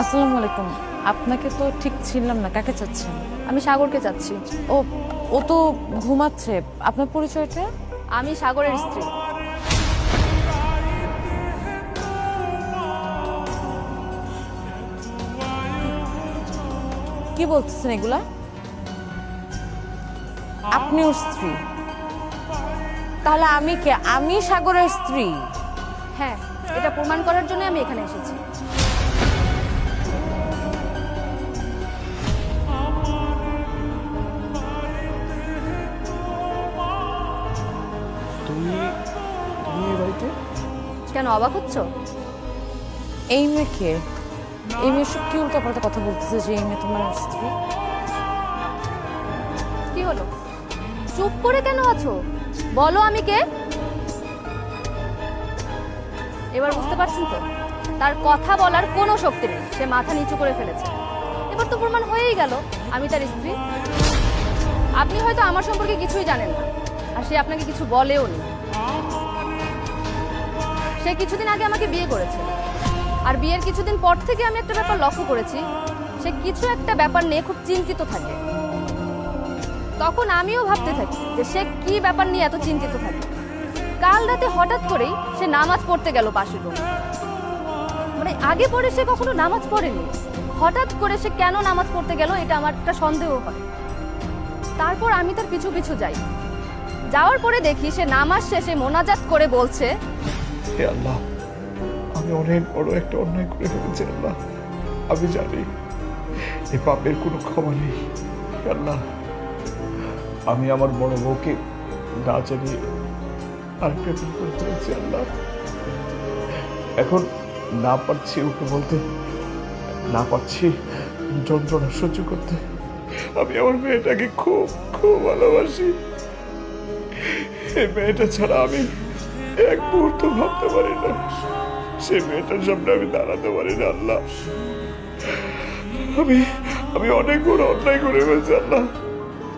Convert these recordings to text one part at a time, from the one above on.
আসসালামু আলাইকুম। আপনাকে তো ঠিক ছিলাম না কাকে চাচ্ছেন? আমি সাগরকে চাচ্ছি। ও ও তো ঘুমাচ্ছে। আপনার পরিচয়টা? আমি সাগরের স্ত্রী। কি বলতেছেন এগুলা? আপনি ওর স্ত্রী। তাহলে আমি কে? আমি সাগরের স্ত্রী। হ্যাঁ এটা প্রমাণ করার জন্য আমি এখানে এসেছি। তুমি তুমি এই বাড়িতে? কেন অবাক হচ্ছ? এই মেয়েকে এই মেয়ে সব কি উল্টো পাল্টা কথা বলতেছে যে এই মেয়ে তোমার স্ত্রী? কি হলো? চুপ করে কেন আছো? বলো আমি কে? এবার বুঝতে পারছেন তো? তার কথা বলার কোনো শক্তি নেই। সে মাথা নিচু করে ফেলেছে। এবার তো প্রমাণ হয়েই গেল আমি তার স্ত্রী। আপনি হয়তো আমার সম্পর্কে কিছুই জানেন না, আর সে আপনাকে কিছু বলেও নি। সে কিছুদিন আগে আমাকে বিয়ে করেছে। আর বিয়ের কিছুদিন পর থেকে আমি একটা ব্যাপার লক্ষ্য করেছি, সে কিছু একটা ব্যাপার নিয়ে খুব চিন্তিত থাকে। তখন আমিও ভাবতে থাকি যে সে কি ব্যাপার নিয়ে এত চিন্তিত থাকে। রাতে হঠাৎ করেই সে নামাজ পড়তে গেল পাশের রুমে মানে আগে পরে সে কখনো নামাজ পড়েনি। হঠাৎ করে সে কেন নামাজ পড়তে গেল এটা আমার একটা সন্দেহ হয়। তারপর আমি তার পিছু পিছু যাই। যাওয়ার পরে দেখি সে নামাজ শেষে মোনাজাত করে বলছে, হে আল্লাহ, আমি অনেক বড় একটা অন্যায় করে ফেলেছি আল্লাহ। আমি জানি এ পাপের কোনো ক্ষমা নেই। আল্লাহ, আমি আমার বড় বউকে না জানিয়ে আরেকটা বিয়ে করে ফেলেছি আল্লাহ। এখন না পারছি ওকে বলতে, না পারছি যন্ত্রণা সহ্য করতে। আমি আমার মেয়েটাকে খুব খুব ভালোবাসি। এই মেয়েটা ছাড়া আমি এক মুহূর্ত ভাবতে পারি না। সে মেয়েটার সামনে আমি দাঁড়াতে পারি না, আল্লাহ। আমি আমি অনেক বড় অন্যায় করে ফেলছি, আল্লাহ।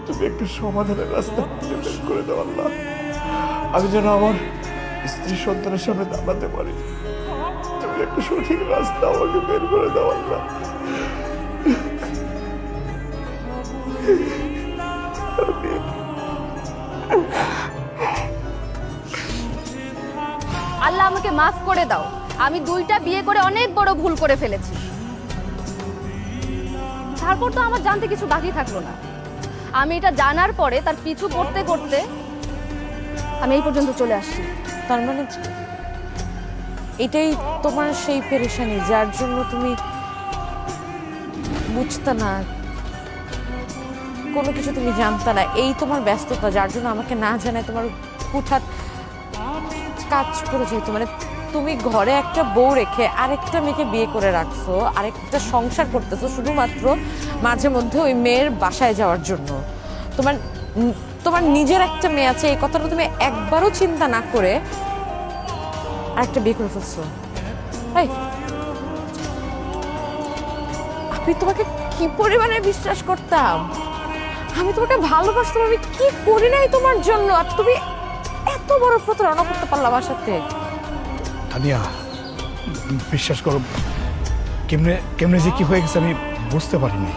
তুমি একটা সমাধানের রাস্তা করে দাও, আল্লাহ। আমি যেন আমার স্ত্রী সন্তানের সামনে দাঁড়াতে পারি। তুমি একটা সঠিক রাস্তা আমাকে বের করে দাও, আল্লাহ। আল্লাহ আমাকে মাফ করে দাও। আমি দুইটা বিয়ে করে অনেক বড় ভুল করে ফেলেছি। তারপর তো আমার জানতে কিছু বাকি থাকল না। আমি এটা জানার পরে তার পিছু করতে করতে আমি এই পর্যন্ত চলে আসছি। তার মানে এটাই তোমার সেই পেরেশানি, যার জন্য তুমি বুঝতে না, কোনো কিছু তুমি জানতে না। এই তোমার ব্যস্ততা, যার জন্য আমাকে না জানায় তোমার হুঠাৎ কাজ করে যেত মানে তুমি ঘরে একটা বউ রেখে আরেকটা মেয়েকে বিয়ে করে রাখছো, আরেকটা সংসার করতেছো, শুধুমাত্র মাঝে মধ্যে ওই মেয়ের বাসায় যাওয়ার জন্য। তোমার তোমার নিজের একটা মেয়ে আছে, এই কথাটা তুমি একবারও চিন্তা না করে আরেকটা বিয়ে করে ফেলছো। আমি তোমাকে কি পরিমাণে বিশ্বাস করতাম? আমি তোমাকে ভালোবাসতাম, আমি কি করি নাই তোমার জন্য? আর তুমি এত বড় প্রতারণা করতে পারলাম আমার সাথে। তানিয়া, বিশ্বাস করো, কেমনে কেমনে যে কি হয়ে গেছে আমি বুঝতে পারিনি।